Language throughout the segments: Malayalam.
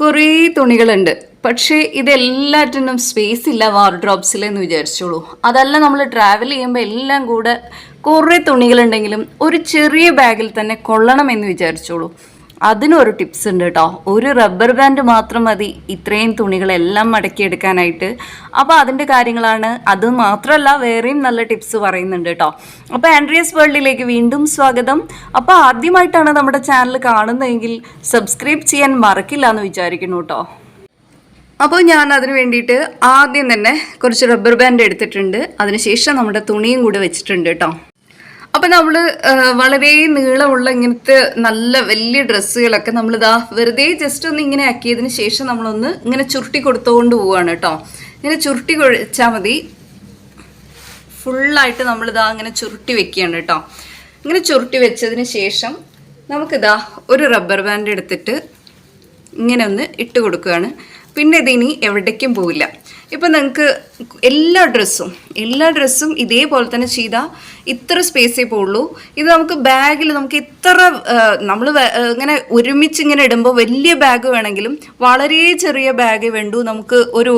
കുറേ തുണികളുണ്ട്. പക്ഷേ ഇതെല്ലാറ്റിനും സ്പേസ് ഇല്ല വാർഡ്രോബ്സിൽ എന്ന് വിചാരിച്ചോളൂ. അതല്ല നമ്മൾ ട്രാവൽ ചെയ്യുമ്പോൾ എല്ലാം കൂടെ കുറേ തുണികളുണ്ടെങ്കിലും ഒരു ചെറിയ ബാഗിൽ തന്നെ കൊള്ളണമെന്ന് വിചാരിച്ചോളൂ. അതിനൊരു ടിപ്സ് ഉണ്ട് കേട്ടോ ഒരു റബ്ബർ ബാൻഡ് മാത്രം മതി. ഇത്രയും തുണികളെല്ലാം മടക്കിയെടുക്കാനായിട്ട്. അപ്പോൾ അതിന്റെ കാര്യങ്ങളാണ്. അത് മാത്രമല്ല വേറെയും നല്ല ടിപ്സ് പറയുന്നുണ്ട് കേട്ടോ അപ്പോൾ ആൻഡ്രിയസ് വേൾഡിലേക്ക് വീണ്ടും സ്വാഗതം. അപ്പോൾ ആദ്യമായിട്ടാണ് നമ്മുടെ ചാനൽ കാണുന്നതെങ്കിൽ സബ്സ്ക്രൈബ് ചെയ്യാൻ മറക്കില്ല എന്ന് വിചാരിക്കുന്നു കേട്ടോ അപ്പോൾ ഞാൻ അതിന് വേണ്ടിയിട്ട് ആദ്യം തന്നെ കുറച്ച് റബ്ബർ ബാൻഡ് എടുത്തിട്ടുണ്ട്. അതിനുശേഷം നമ്മുടെ തുണിയും കൂടെ വെച്ചിട്ടുണ്ട് കേട്ടോ അപ്പം നമ്മൾ വളരെ നീളമുള്ള ഇങ്ങനത്തെ നല്ല വലിയ ഡ്രസ്സുകളൊക്കെ നമ്മളിതാ വെറുതെ ജസ്റ്റ് ഒന്ന് ഇങ്ങനെ ആക്കിയതിന് ശേഷം നമ്മളൊന്ന് ഇങ്ങനെ ചുരുട്ടി കൊടുത്തുകൊണ്ട് പോവുകയാണ് കേട്ടോ ഇങ്ങനെ ചുരുട്ടി കുഴച്ചാൽ മതി. ഫുള്ളായിട്ട് നമ്മളിതാ ഇങ്ങനെ ചുരുട്ടി വെക്കുകയാണ് കേട്ടോ ഇങ്ങനെ ചുരുട്ടി വെച്ചതിന് ശേഷം നമുക്കിതാ ഒരു റബ്ബർ ബാൻഡ് എടുത്തിട്ട് ഇങ്ങനെ ഒന്ന് ഇട്ട് കൊടുക്കുകയാണ്. പിന്നെ ഇതിനി എവിടേക്കും പോവില്ല. ഇപ്പം നിങ്ങൾക്ക് എല്ലാ ഡ്രസ്സും എല്ലാ ഡ്രസ്സും ഇതേപോലെ തന്നെ ചെയ്താൽ ഇത്ര സ്പേസേ പോവുള്ളൂ ഇത് നമുക്ക് ബാഗിൽ നമുക്ക് എത്ര നമ്മൾ ഇങ്ങനെ ഒരുമിച്ച് ഇങ്ങനെ ഇടുമ്പോൾ വലിയ ബാഗ് വേണമെങ്കിലും വളരെ ചെറിയ ബാഗ് വേണ്ടു. നമുക്ക് ഒരു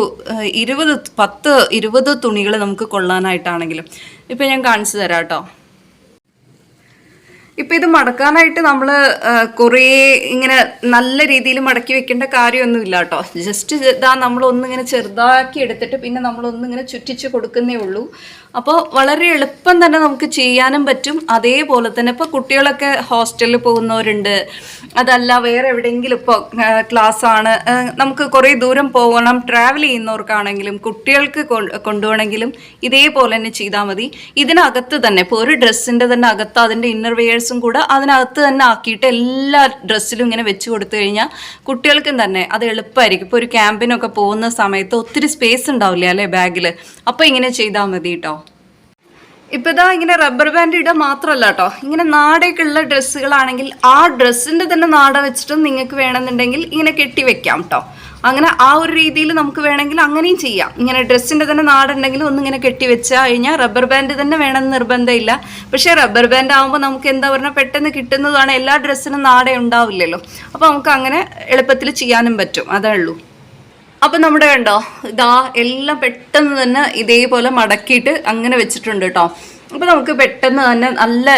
ഇരുപത് പത്ത് ഇരുപത് തുണികൾ നമുക്ക് കൊള്ളാനായിട്ടാണെങ്കിലും. ഇപ്പം ഞാൻ കാണിച്ചു തരാം കേട്ടോ ഇപ്പം ഇത് മടക്കാനായിട്ട് നമ്മൾ കുറേ ഇങ്ങനെ നല്ല രീതിയിൽ മടക്കി വെക്കേണ്ട കാര്യമൊന്നും ഇല്ല കേട്ടോ ജസ്റ്റ് ഇതാ നമ്മളൊന്നിങ്ങനെ ചെറുതാക്കി എടുത്തിട്ട് പിന്നെ നമ്മളൊന്നിങ്ങനെ ചുറ്റിച്ച് കൊടുക്കുന്നേ ഉള്ളൂ. അപ്പോൾ വളരെ എളുപ്പം തന്നെ നമുക്ക് ചെയ്യാനും പറ്റും. അതേപോലെ തന്നെ ഇപ്പോൾ കുട്ടികളൊക്കെ ഹോസ്റ്റലിൽ പോകുന്നവരുണ്ട്. അതല്ല വേറെ എവിടെയെങ്കിലും ഇപ്പോൾ ക്ലാസ് ആണ്. നമുക്ക് കുറേ ദൂരം പോകണം ട്രാവൽ ചെയ്യുന്നവർക്കാണെങ്കിലും കുട്ടികൾക്ക് കൊണ്ടുപോകണമെങ്കിലും ഇതേപോലെ തന്നെ ചെയ്താൽ മതി. ഇതിനകത്ത് തന്നെ ഇപ്പോൾ ഒരു ഡ്രസ്സിന്റെ തന്നെ അകത്ത് അതിന്റെ ഇന്നർ വെയേഴ്സും കൂടെ അതിനകത്ത് തന്നെ ആക്കിയിട്ട് എല്ലാ ഡ്രസ്സിലും ഇങ്ങനെ വെച്ച് കൊടുത്തു കഴിഞ്ഞാൽ കുട്ടികൾക്കും തന്നെ അത് എളുപ്പമായിരിക്കും. ഇപ്പോൾ ഒരു ക്യാമ്പിനൊക്കെ പോകുന്ന സമയത്ത് ഒത്തിരി സ്പേസ് ഉണ്ടാവില്ല അല്ലേ ബാഗിൽ അപ്പോൾ ഇങ്ങനെ ചെയ്താൽ മതി കേട്ടോ ഇപ്പൊ ഇതാ ഇങ്ങനെ റബ്ബർ ബാൻഡ് ഇടുക മാത്രമല്ല കേട്ടോ ഇങ്ങനെ നാടേക്കുള്ള ഡ്രസ്സുകളാണെങ്കിൽ ആ ഡ്രസ്സിന്റെ തന്നെ നാട വെച്ചിട്ട് നിങ്ങൾക്ക് വേണമെന്നുണ്ടെങ്കിൽ ഇങ്ങനെ കെട്ടി വെക്കാം കേട്ടോ അങ്ങനെ ആ ഒരു രീതിയിൽ നമുക്ക് വേണമെങ്കിൽ അങ്ങനെയും ചെയ്യാം. ഇങ്ങനെ ഡ്രസ്സിന്റെ തന്നെ നാടുണ്ടെങ്കിൽ ഒന്നിങ്ങനെ കെട്ടി വെച്ചാൽ കഴിഞ്ഞാൽ റബ്ബർ ബാൻഡ് തന്നെ വേണമെന്ന് നിർബന്ധമില്ല. പക്ഷേ റബ്ബർ ബാൻഡ് ആകുമ്പോൾ നമുക്ക് എന്താ പറഞ്ഞാൽ പെട്ടെന്ന് കിട്ടുന്നതാണ് എല്ലാ ഡ്രസ്സിനും നാടേ ഉണ്ടാവില്ലല്ലോ. അപ്പോൾ നമുക്ക് അങ്ങനെ എളുപ്പത്തിൽ ചെയ്യാനും പറ്റും. അതേ ഉള്ളൂ. അപ്പം നമ്മുടെ കണ്ടോ ഇതാ എല്ലാം പെട്ടെന്ന് തന്നെ ഇതേപോലെ മടക്കിയിട്ട് അങ്ങനെ വെച്ചിട്ടുണ്ട് കേട്ടോ അപ്പോൾ നമുക്ക് പെട്ടെന്ന് തന്നെ നല്ല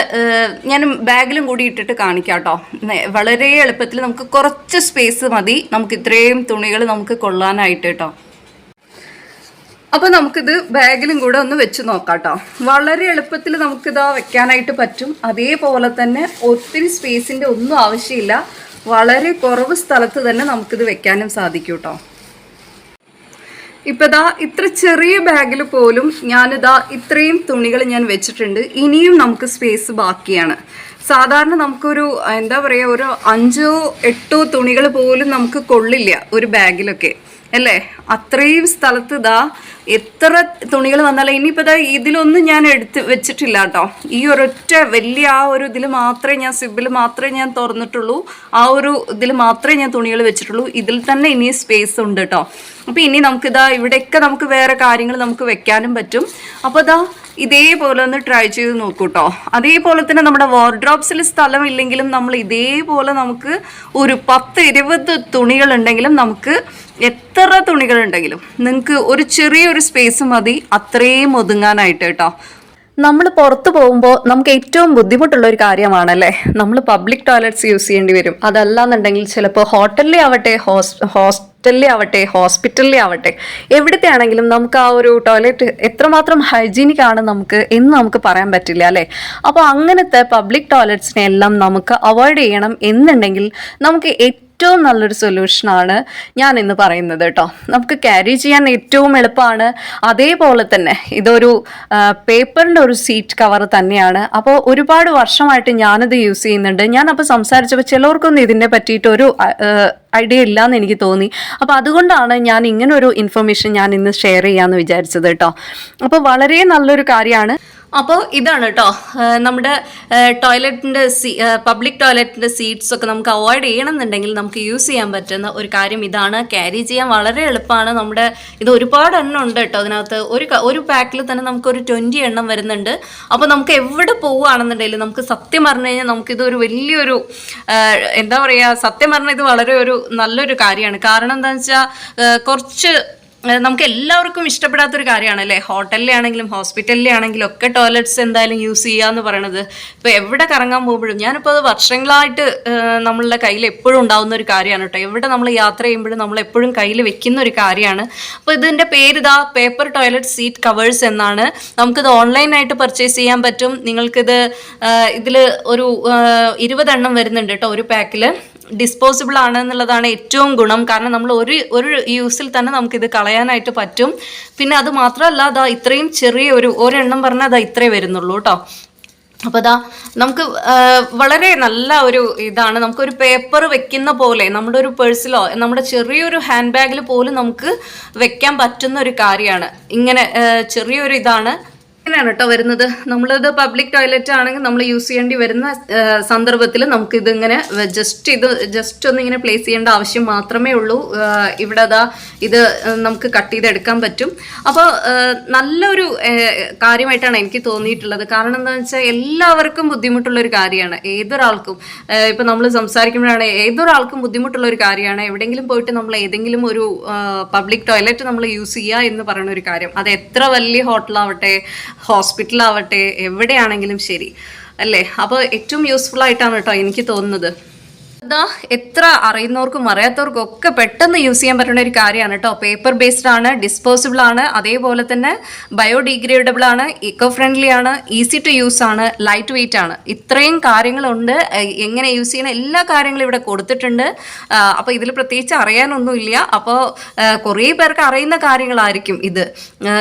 ഞാൻ ബാഗിലും കൂടി ഇട്ടിട്ട് കാണിക്കാം കേട്ടോ വളരെ എളുപ്പത്തിൽ നമുക്ക് കുറച്ച് സ്പേസ് മതി. നമുക്ക് ഇത്രയും തുണികൾ നമുക്ക് കൊള്ളാനായിട്ട് കേട്ടോ അപ്പോൾ നമുക്കിത് ബാഗിലും കൂടെ ഒന്ന് വെച്ച് നോക്കാം കേട്ടോ വളരെ എളുപ്പത്തിൽ നമുക്കിതാ വെക്കാനായിട്ട് പറ്റും. അതേപോലെ തന്നെ ഒത്തിരി സ്പേസിന്റെ ഒന്നും ആവശ്യമില്ല. വളരെ കുറവ് സ്ഥലത്ത് തന്നെ നമുക്കിത് വെക്കാനും സാധിക്കും കേട്ടോ ഇപ്പൊ ദാ ഇത്ര ചെറിയ ബാഗിൽ പോലും ഞാനിതാ ഇത്രയും തുണികൾ ഞാൻ വെച്ചിട്ടുണ്ട്. ഇനിയും നമുക്ക് സ്പേസ് ബാക്കിയാണ്. സാധാരണ നമുക്കൊരു എന്താ പറയുക ഒരു അഞ്ചോ എട്ടോ തുണികൾ പോലും നമുക്ക് കൊള്ളില്ല ഒരു ബാഗിലൊക്കെ. അല്ലേ? അത്രയും സ്ഥലത്ത് ഇതാ എത്ര തുണികൾ വന്നാലും ഇനിയിപ്പോൾ ഇതാ ഇതിലൊന്നും ഞാൻ എടുത്ത് വെച്ചിട്ടില്ല കേട്ടോ. ഈ ഒരൊറ്റ വലിയ ആ ഒരു ഇതിൽ മാത്രമേ ഞാൻ സിബിൽ മാത്രമേ ഞാൻ തുറന്നിട്ടുള്ളൂ. ആ ഒരു ഇതിൽ മാത്രമേ ഞാൻ തുണികൾ വെച്ചിട്ടുള്ളൂ. ഇതിൽ തന്നെ ഇനി സ്പേസ് ഉണ്ട് കേട്ടോ. അപ്പോൾ ഇനി നമുക്കിതാ ഇവിടെയൊക്കെ നമുക്ക് വേറെ കാര്യങ്ങൾ നമുക്ക് വെക്കാനും പറ്റും. അപ്പോൾ ഇതാ ഇതേപോലെ ഒന്ന് ട്രൈ ചെയ്ത് നോക്കൂട്ടോ. അതേപോലെ തന്നെ നമ്മുടെ വാർഡ്രോപ്സിൽ സ്ഥലം ഇല്ലെങ്കിലും നമ്മൾ ഇതേപോലെ നമുക്ക് ഒരു പത്ത് ഇരുപത് തുണികൾ ഉണ്ടെങ്കിലും നമുക്ക് എത്ര തുണികൾ ഉണ്ടെങ്കിലും നിങ്ങൾക്ക് ഒരു ചെറിയൊരു സ്പേസ് മതി അത്രയും ഒതുങ്ങാനായിട്ട് കേട്ടോ. നമ്മൾ പുറത്ത് പോകുമ്പോൾ നമുക്ക് ഏറ്റവും ബുദ്ധിമുട്ടുള്ള ഒരു കാര്യമാണല്ലേ? നമ്മൾ പബ്ലിക് ടോയ്ലറ്റ്സ് യൂസ് ചെയ്യേണ്ടി വരും. അതല്ലാന്നുണ്ടെങ്കിൽ ചിലപ്പോൾ ഹോട്ടലിലെ ആവട്ടെ ഹോസ് ഹോസ്റ്റലിലെ ആവട്ടെ ഹോസ്പിറ്റലിലെ ആവട്ടെ എവിടുത്തെ ആണെങ്കിലും നമുക്ക് ആ ഒരു ടോയ്ലറ്റ് എത്രമാത്രം ഹൈജീനിക് ആണ് നമുക്ക് എന്ന് നമുക്ക് പറയാൻ പറ്റില്ല അല്ലേ? അപ്പോൾ അങ്ങനത്തെ പബ്ലിക് ടോയ്ലറ്റ്സിനെ എല്ലാം നമുക്ക് അവോയ്ഡ് ചെയ്യണം എന്നുണ്ടെങ്കിൽ നമുക്ക് ഏറ്റവും നല്ലൊരു സൊല്യൂഷനാണ് ഞാൻ ഇന്ന് പറയുന്നത് കേട്ടോ നമുക്ക് ക്യാരി ചെയ്യാൻ ഏറ്റവും എളുപ്പമാണ്. അതേപോലെ തന്നെ ഇതൊരു പേപ്പറിന്റെ ഒരു സീറ്റ് കവർ തന്നെയാണ്. അപ്പോൾ ഒരുപാട് വർഷമായിട്ട് ഞാനിത് യൂസ് ചെയ്യുന്നുണ്ട്. ഞാൻ അപ്പോൾ സംസാരിച്ചപ്പോൾ ചിലവർക്കൊന്നും ഇതിനെ പറ്റിയിട്ടൊരു ഐഡിയ ഇല്ലാന്ന് എനിക്ക് തോന്നി. അപ്പോൾ അതുകൊണ്ടാണ് ഞാൻ ഇങ്ങനൊരു ഇൻഫർമേഷൻ ഞാൻ ഇന്ന് ഷെയർ ചെയ്യാമെന്ന് വിചാരിച്ചത് കേട്ടോ അപ്പോൾ വളരെ നല്ലൊരു കാര്യമാണ്. അപ്പോൾ ഇതാണ് കേട്ടോ നമ്മുടെ ടോയ്ലറ്റിന്റെ സീ പബ്ലിക് ടോയ്ലറ്റിന്റെ സീറ്റ്സ് ഒക്കെ നമുക്ക് അവോയ്ഡ് ചെയ്യണമെന്നുണ്ടെങ്കിൽ നമുക്ക് യൂസ് ചെയ്യാൻ പറ്റുന്ന ഒരു കാര്യം ഇതാണ്. ക്യാരി ചെയ്യാൻ വളരെ എളുപ്പമാണ്. നമ്മുടെ ഇത് ഒരുപാട് എണ്ണം ഉണ്ട് കേട്ടോ അതിനകത്ത്. ഒരു ഒരു പാക്കിൽ തന്നെ നമുക്ക് ഒരു ട്വന്റി എണ്ണം വരുന്നുണ്ട്. അപ്പോൾ നമുക്ക് എവിടെ പോവുകയാണെന്നുണ്ടെങ്കിൽ നമുക്ക് സത്യം പറഞ്ഞു കഴിഞ്ഞാൽ നമുക്കിതൊരു വലിയൊരു ആ, എന്താ പറയുക സത്യം പറഞ്ഞാൽ ഇത് വളരെ ഒരു നല്ലൊരു കാര്യമാണ്. കാരണം എന്താണെന്ന് വെച്ചാൽ കുറച്ച് നമുക്ക് എല്ലാവർക്കും ഇഷ്ടപ്പെടാത്തൊരു കാര്യമാണ് അല്ലേ ഹോട്ടലിലാണെങ്കിലും ഹോസ്പിറ്റലിലാണെങ്കിലും ഒക്കെ ടോയ്ലറ്റ്സ് എന്തായാലും യൂസ് ചെയ്യുക എന്ന് പറയണത്. ഇപ്പോൾ എവിടെ കറങ്ങാൻ പോകുമ്പോഴും ഞാനിപ്പോൾ അത് വർഷങ്ങളായിട്ട് നമ്മളുടെ കയ്യിൽ എപ്പോഴും ഉണ്ടാകുന്ന ഒരു കാര്യമാണ് കേട്ടോ. എവിടെ നമ്മൾ യാത്ര ചെയ്യുമ്പോഴും നമ്മൾ എപ്പോഴും കയ്യിൽ വെക്കുന്ന ഒരു കാര്യമാണ്. അപ്പോൾ ഇതിന്റെ പേര് ഇതാ പേപ്പർ ടോയ്ലറ്റ് സീറ്റ് കവേഴ്സ് എന്നാണ്. നമുക്കിത് ഓൺലൈനായിട്ട് പർച്ചേസ് ചെയ്യാൻ പറ്റും. നിങ്ങൾക്കിത് ഇതിൽ ഒരു ഇരുപതെണ്ണം വരുന്നുണ്ട് കേട്ടോ ഒരു പാക്കിൽ ഡിസ്പോസിബിൾ ആണ് എന്നുള്ളതാണ് ഏറ്റവും ഗുണം. കാരണം നമ്മൾ ഒരു ഒരു യൂസിൽ തന്നെ നമുക്കിത് കളയാനായിട്ട് പറ്റും. പിന്നെ അത് മാത്രമല്ല അതാ ഇത്രയും ചെറിയ ഒരു ഒരെണ്ണം പറഞ്ഞാൽ അതാ ഇത്രേ വരുന്നുള്ളൂ കേട്ടോ അപ്പോൾ അതാ നമുക്ക് വളരെ നല്ല ഒരു ഇതാണ്. നമുക്കൊരു പേപ്പർ വെക്കുന്ന പോലെ നമ്മുടെ ഒരു പേഴ്സിലോ നമ്മുടെ ചെറിയൊരു ഹാൻഡ് ബാഗിൽ പോലും നമുക്ക് വെക്കാൻ പറ്റുന്ന ഒരു കാര്യമാണ്. ഇങ്ങനെ ചെറിയൊരു ഇതാണ്. ഇങ്ങനെയാണ് കേട്ടോ വരുന്നത്. നമ്മളിത് പബ്ലിക് ടോയ്ലറ്റ് ആണെങ്കിൽ നമ്മൾ യൂസ് ചെയ്യേണ്ടി വരുന്ന സന്ദർഭത്തിൽ നമുക്ക് ഇതിങ്ങനെ ജസ്റ്റ് ഇത് ജസ്റ്റ് ഒന്ന് ഇങ്ങനെ പ്ലേസ് ചെയ്യേണ്ട ആവശ്യം മാത്രമേ ഉള്ളൂ. ഇവിടെ അതാ ഇത് നമുക്ക് കട്ട് ചെയ്തെടുക്കാൻ പറ്റും. അപ്പോൾ നല്ലൊരു കാര്യമായിട്ടാണ് എനിക്ക് തോന്നിയിട്ടുള്ളത്. കാരണം എന്താണെന്ന് വെച്ചാൽ എല്ലാവർക്കും ബുദ്ധിമുട്ടുള്ള ഒരു കാര്യമാണ്. ഏതൊരാൾക്കും ഇപ്പം നമ്മൾ സംസാരിക്കുമ്പോഴാണ് ഏതൊരാൾക്കും ബുദ്ധിമുട്ടുള്ള ഒരു കാര്യമാണ്. എവിടെയെങ്കിലും പോയിട്ട് നമ്മൾ ഏതെങ്കിലും ഒരു പബ്ലിക് ടോയ്ലറ്റ് നമ്മൾ യൂസ് ചെയ്യുക എന്ന് പറയുന്ന ഒരു കാര്യം. അത് എത്ര വലിയ ഹോട്ടലാവട്ടെ ഹോസ്പിറ്റലാവട്ടെ എവിടെയാണെങ്കിലും ശരി. അല്ലേ? അപ്പോൾ ഏറ്റവും യൂസ്ഫുൾ ആയിട്ടാണ് കേട്ടോ എനിക്ക് തോന്നുന്നത്. ഇതാ എത്ര അറിയുന്നവർക്കും അറിയാത്തവർക്കും ഒക്കെ പെട്ടെന്ന് യൂസ് ചെയ്യാൻ പറ്റുന്ന ഒരു കാര്യമാണ് കേട്ടോ. പേപ്പർ ബേസ്ഡ് ആണ് ഡിസ്പോസിബിൾ ആണ് അതേപോലെ തന്നെ ബയോഡിഗ്രേഡബിൾ ആണ് ഇക്കോ ഫ്രണ്ട്ലി ആണ് ഈസി ടു യൂസ് ആണ് ലൈറ്റ് വെയിറ്റ് ആണ്. ഇത്രയും കാര്യങ്ങളുണ്ട്. എങ്ങനെ യൂസ് ചെയ്യുന്ന എല്ലാ കാര്യങ്ങളും ഇവിടെ കൊടുത്തിട്ടുണ്ട്. അപ്പോൾ ഇതിൽ പ്രത്യേകിച്ച് അറിയാനൊന്നുമില്ല. അപ്പോൾ കുറേ പേർക്ക് അറിയുന്ന കാര്യങ്ങളായിരിക്കും ഇത്.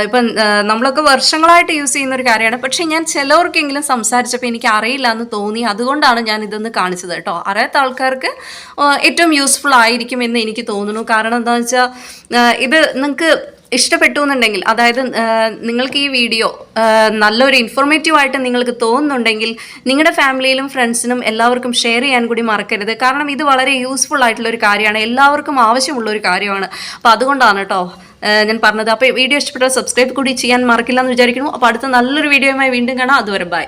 ഇപ്പം നമ്മളൊക്കെ വർഷങ്ങളായിട്ട് യൂസ് ചെയ്യുന്ന ഒരു കാര്യമാണ്. പക്ഷേ ഞാൻ ചിലവർക്കെങ്കിലും സംസാരിച്ചപ്പോൾ എനിക്ക് അറിയില്ല എന്ന് തോന്നി. അതുകൊണ്ടാണ് ഞാൻ ഇതൊന്ന് കാണിച്ചത് കേട്ടോ. അറിയാത്ത ആൾക്കാർക്ക് ഏറ്റവും യൂസ്ഫുൾ ആയിരിക്കും എന്ന് എനിക്ക് തോന്നുന്നു. കാരണം എന്താണെന്ന് വെച്ചാൽ ഇത് നിങ്ങൾക്ക് ഇഷ്ടപ്പെട്ടു എന്നുണ്ടെങ്കിൽ അതായത് നിങ്ങൾക്ക് ഈ വീഡിയോ നല്ലൊരു ഇൻഫോർമേറ്റീവ് ആയിട്ട് നിങ്ങൾക്ക് തോന്നുന്നുണ്ടെങ്കിൽ നിങ്ങളുടെ ഫാമിലിയിലും ഫ്രണ്ട്സിനും എല്ലാവർക്കും ഷെയർ ചെയ്യാൻ കൂടി മറക്കരുത്. കാരണം ഇത് വളരെ യൂസ്ഫുൾ ആയിട്ടുള്ള ഒരു കാര്യമാണ്. എല്ലാവർക്കും ആവശ്യമുള്ള ഒരു കാര്യമാണ്. അപ്പോൾ അതുകൊണ്ടാണ് കേട്ടോ ഞാൻ പറഞ്ഞത്. അപ്പോൾ വീഡിയോ ഇഷ്ടപ്പെട്ടാൽ സബ്സ്ക്രൈബ് കൂടി ചെയ്യാൻ മറക്കില്ല എന്ന് വിചാരിക്കുന്നു. അപ്പോൾ അടുത്ത നല്ലൊരു വീഡിയോയുമായി വീണ്ടും കാണാം. അതുവരെ ബൈ